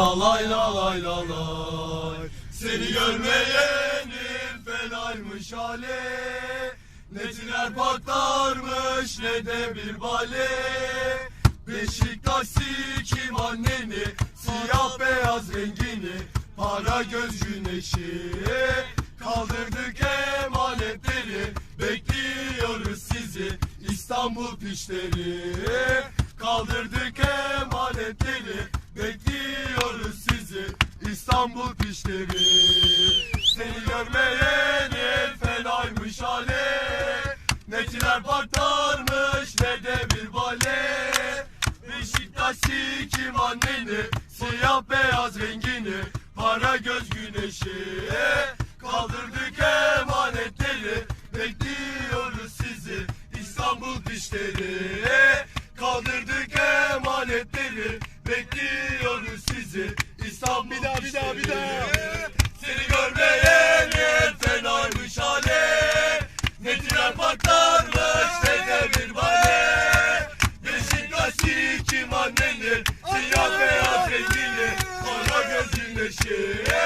Lay la lay la lay. Seni görmeyenin fenaymış hali. Ne tiner patlarmış ne de bir bale. Beşiktaş sikim anneni? Siyah beyaz rengini Para göz güneşi. Kaldırdık emanetleri Bekliyoruz sizi İstanbul pişleri İstanbul pişleri. Seni görmeyenin fenaymış hali Netiler patlarmış ne de bir bale. Beşiktaş sikim anneni? Siyah beyaz rengini Para göz güneşi. Kaldırdık emanetleri Bekliyoruz sizi. İstanbul pişleri. Kaldırdık emanetleri Bekliyoruz sizi. İstanbul bir daha bir daha. Seni görmeye ne fenaymış hale. Ne tren patlarmış ne bir bale. Beşiktaş'ı kim annendir? Siyah beyaz rengini. Kara gözün neşe.